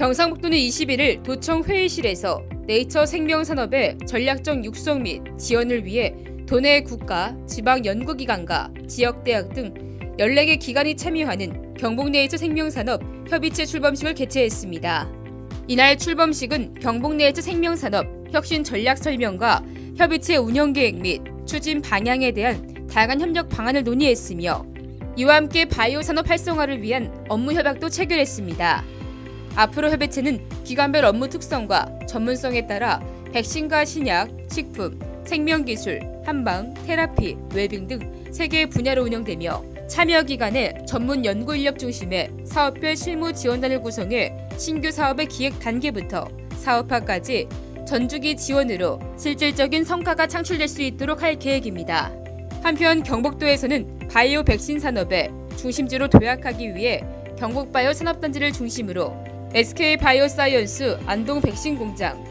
경상북도는 21일 도청 회의실에서 네이처 생명산업의 전략적 육성 및 지원을 위해 도내 국가, 지방 연구기관과 지역대학 등 14개 기관이 참여하는 경북네이처 생명산업 협의체 출범식을 개최했습니다. 이날 출범식은 경북네이처 생명산업 혁신 전략 설명과 협의체 운영 계획 및 추진 방향에 대한 다양한 협력 방안을 논의했으며 이와 함께 바이오 산업 활성화를 위한 업무 협약도 체결했습니다. 앞으로 협의체는 기관별 업무 특성과 전문성에 따라 백신과 신약, 식품, 생명기술, 한방, 테라피, 웰빙 등 세 개의 분야로 운영되며 참여 기관의 전문 연구 인력 중심의 사업별 실무 지원단을 구성해 신규 사업의 기획 단계부터 사업화까지 전주기 지원으로 실질적인 성과가 창출될 수 있도록 할 계획입니다. 한편 경북도에서는 바이오 백신 산업의 중심지로 도약하기 위해 경북바이오 산업단지를 중심으로 SK 바이오사이언스 안동 백신 공장,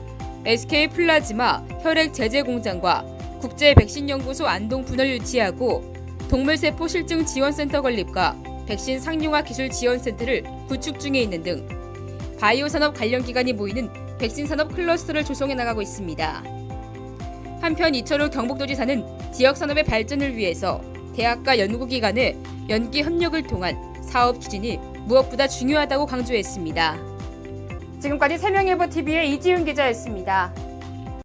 SK 플라즈마 혈액 제제 공장과 국제 백신 연구소 안동 분을 유치하고 동물세포 실증 지원센터 건립과 백신 상용화 기술 지원센터를 구축 중에 있는 등 바이오 산업 관련 기관이 모이는 백신 산업 클러스터를 조성해 나가고 있습니다. 한편 이철우 경북도지사는 지역 산업의 발전을 위해서 대학과 연구기관의 연기 협력을 통한 사업 추진이 무엇보다 중요하다고 강조했습니다. 지금까지 세명일보 TV의 이지윤 기자였습니다.